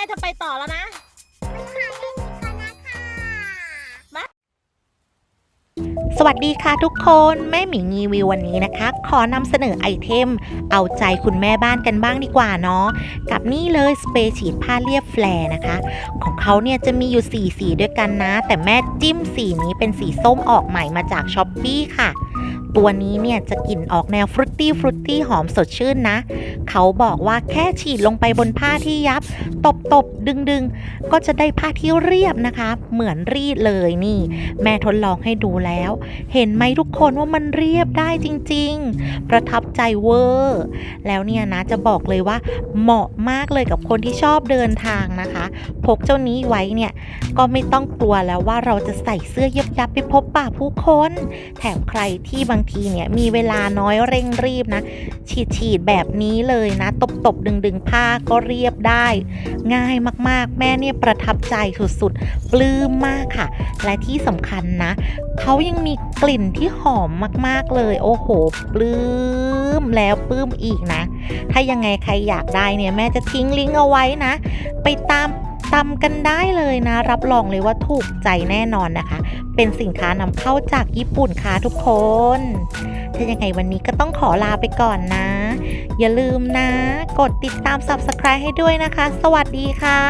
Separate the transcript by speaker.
Speaker 1: ม่จะไปต่อแล้วนะ
Speaker 2: สวัสดีค่ะทุกคนแม่หมิงรีวิววันนี้นะคะ ขอนำเสนอไอเทม เอาใจคุณแม่บ้านกันบ้างดีกว่าเนาะกับนี่เลยสเปรย์ฉีดผ้าเรียบแฟร์นะคะ ของเขาเนี่ยจะมีอยู่4สีด้วยกันนะ แต่แม่จิ้มสีนี้เป็นสีส้มออกใหม่มาจากช้อปปี้ค่ะ ตัวนี้เนี่ยจะกลิ่นออกแนวฟรุตตี้ฟรุตตี้หอมสดชื่นนะ เขาบอกว่าแค่ฉีดลงไปบนผ้าที่ยับ ตบตบดึงดึงๆก็จะได้ผ้าที่เรียบนะคะ เหมือนรีดเลยนี่ แม่ทดลองให้ดูแล้ว เห็นไหมทุกคนว่ามันเรียบได้จริง ๆ ประทับใจเวอร์แล้วเนี่ยนะจะบอกเลยว่า เหมาะมากเลยกับคนที่ชอบเดินทางนะคะ พกเจ้านี้ไว้เนี่ยก็ไม่ต้องกลัวแล้วว่าเราจะใส่เสื้อยับยับไปพบป่าผู้คน แถมใครที่บางางทีเนี่ยมีเวลาน้อยเร่งรีบนะ ฉีดฉีดแบบนี้เลยนะ ตบตบดึงดึงผ้าก็เรียบได้ ง่ายมากๆ แม่เนี่ยประทับใจสุดๆ ปลื้มมากค่ะ และที่สำคัญนะ เขายังมีกลิ่นที่หอมมากๆเลย โอ้โห ปลื้มแล้วปลื้มอีกนะ ถ้ายังไงใครอยากได้เนี่ยแม่จะทิ้งลิงก์เอาไว้นะ ไปตาม ตำกันได้เลยนะ รับรองเลยว่าถูกใจแน่นอนนะคะ เป็นสินค้านำเข้าจากญี่ปุ่นค่ะทุกคน ถ้ายังไงวันนี้ก็ต้องขอลาไปก่อนนะ อย่าลืมนะ กดติดตาม Subscribe ให้ด้วยนะคะ สวัสดีค่ะ